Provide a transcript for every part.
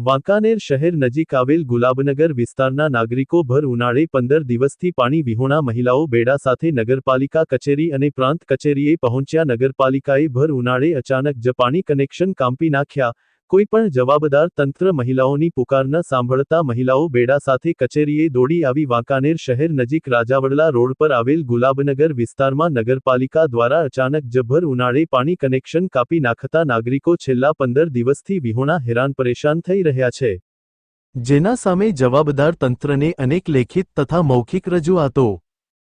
વાંકાનેર શહેર નજીક આવેલ ગુલાબનગર વિસ્તારના નાગરિકો ભર ઉનાળે પંદર દિવસથી પાણી વિહોણા મહિલાઓ બેડા સાથે નગરપાલિકા કચેરી અને પ્રાંત કચેરીએ પહોંચ્યા. નગરપાલિકાએ ભર ઉનાળે અચાનક જ પાણી કનેક્શન કાંપી નાખ્યા. કોઈ પણ જવાબદાર તંત્ર મહિલાઓની પુકાર ન સાંભળતા મહિલાઓ બેડા સાથે કચેરીએ દોડી આવી વાંકાનેર શહેર નજીક રાજાવડલા રોડ પર આવેલ ગુલાબનગર વિસ્તારમાં નગરપાલિકા દ્વારા અચાનક જભર ઉનાળે પાણી કનેક્શન કાપી નાખતા નાગરિકો છેલ્લા પંદર દિવસથી વિહોણા હેરાન પરેશાન થઈ રહ્યા છે. જેના સામે જવાબદાર તંત્રને અનેક લેખિત તથા મૌખિક રજૂઆતો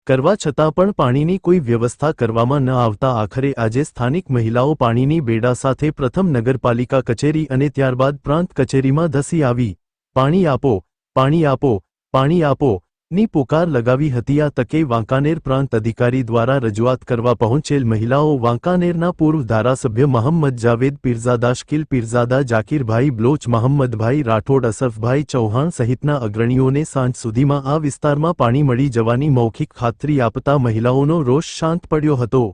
કરવા છતાં પણ પાણીની કોઈ વ્યવસ્થા કરવામાં ન આવતા આખરે આજે સ્થાનિક મહિલાઓ પાણીની બેડા સાથે પ્રથમ નગરપાલિકા કચેરી અને ત્યારબાદ પ્રાંત કચેરીમાં ધસી આવી. પાણી આપો પાણી આપો પાણી આપો ની પુકાર લગાવી હતી. આ તકે વાંકાનેર પ્રાંત અધિકારી દ્વારા રજૂઆત કરવા પહોંચેલ મહિલાઓ વાંકાનેરના પૂર્વ ધારાસભ્ય મહમ્મદ જાવેદ, પીરઝાદા શકીલ, પીરઝાદા જાકીરભાઈ બ્લોચ મહમ્મદભાઈ રાઠોડ અસફભાઈ ચૌહાણ સહિતના અગ્રણીઓને સાંજ સુધીમાં આ વિસ્તારમાં પાણી મળી જવાની મૌખિક ખાતરી આપતા મહિલાઓનો રોષ શાંત પડ્યો હતો.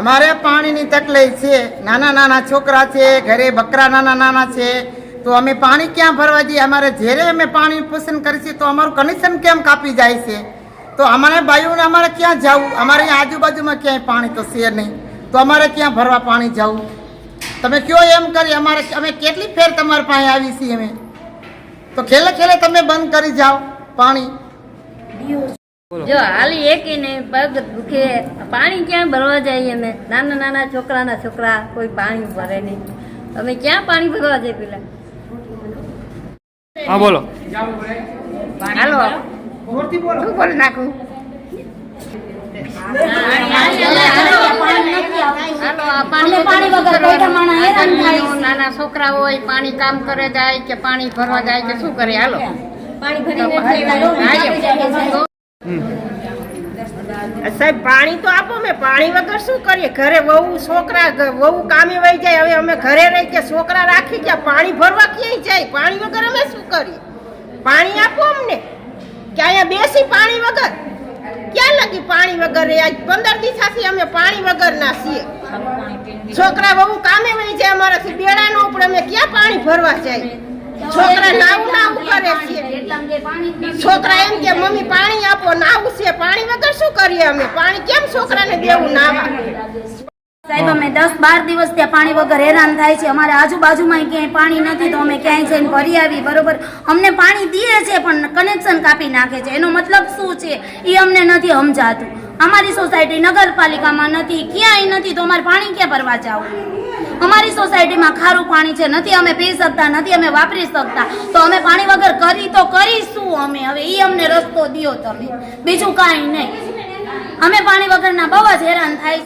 અમારે પાણીની તકલીફ છે. નાના નાના છોકરા છે, ઘરે બકરા નાના નાના છે. તો અમે પાણી ક્યાં ભરવા જઈએ? અમારે જ્યારે અમે પાણી પસંદ કરીશું તો અમારું કનેક્શન કેમ કાપી જાય છે? તો અમારે બાયુને અમારે ક્યાં જવું? અમારે આજુબાજુમાં ક્યાંય પાણી તો છે નહીં. તો અમારે ક્યાં ભરવા પાણી જવું? તમે કયો એમ કરી અમારે અમે કેટલી ફેર તમારી પાસે આવી છીએ અમે? તો ખેલે ખેલે તમે બંધ કરી જાઓ પાણી. જો હાલી એકીને પગ દુખે. પાણી ક્યાં ભરવા જઈએ અમે? નાના નાના છોકરાના છોકરા કોઈ પાણી ભરે નહીં. અમે ક્યાં પાણી ભરવા જઈએ પેલા? હા બોલો. હાલો. શું બોલ નાખું? હાલો, આ પાણી વગર નાના છોકરા હોય પાણી કામ કરે જાય કે પાણી ભરવા જાય કે શું કરે હાલો. સાહેબ પાણી તો આપો મેં પાણી વગર શું કરીએ? ઘરે વહુ છોકરા વહુ કામે વહી જાય. હવે અમે ઘરે રહી કે છોકરા રાખી ગયા. પાણી ભરવા ક્યાંય જાય? પાણી વગર કરીએ પાણી આપો અમને. કે અહીંયા બેસી પાણી વગર. ક્યાં લગી પાણી વગર? રે આજ પંદર દિવસાથી અમે પાણી વગર ના છીએ. છોકરા બહુ કામે વહી જાય અમારાથી, બેડા નો ઉપડે. અમે ક્યાં પાણી ભરવા જાય? છોકરા નાવું નાવું કરે છે છોકરા એમ કે, મમ્મી, પાણી આપો. નાવું છે. પાણી વગર શું કરીએ અમે? પાણી કેમ છોકરાને દેવું નાવા? સાહેબ, અમે દસ બાર દિવસ ત્યાં પાણી વગર હેરાન થાય છે. અમારે આજુબાજુમાં ક્યાંય પાણી નથી તો અમે ક્યાંય જઈને ભરી આવી બરોબર? અમને પાણી દીએ છે, પણ કનેક્શન કાપી નાખે છે. એનો મતલબ શું છે? એ અમને નથી સમજાતું. અમારી સોસાયટી નગરપાલિકામાં નથી, ક્યાંય નથી, તો અમારે પાણી ક્યાં ભરવા જવું? અમારી સોસાયટીમાં ખારું પાણી છે, નથી અમે પી શકતા, નથી અમે વાપરી શકતા. તો અમે પાણી વગર કરી તો કરીશું અમે. હવે એ અમને રસ્તો દો તમે. બીજું કાંઈ નહીં. અમે પાણી વગરના બહુ જ હેરાન થાય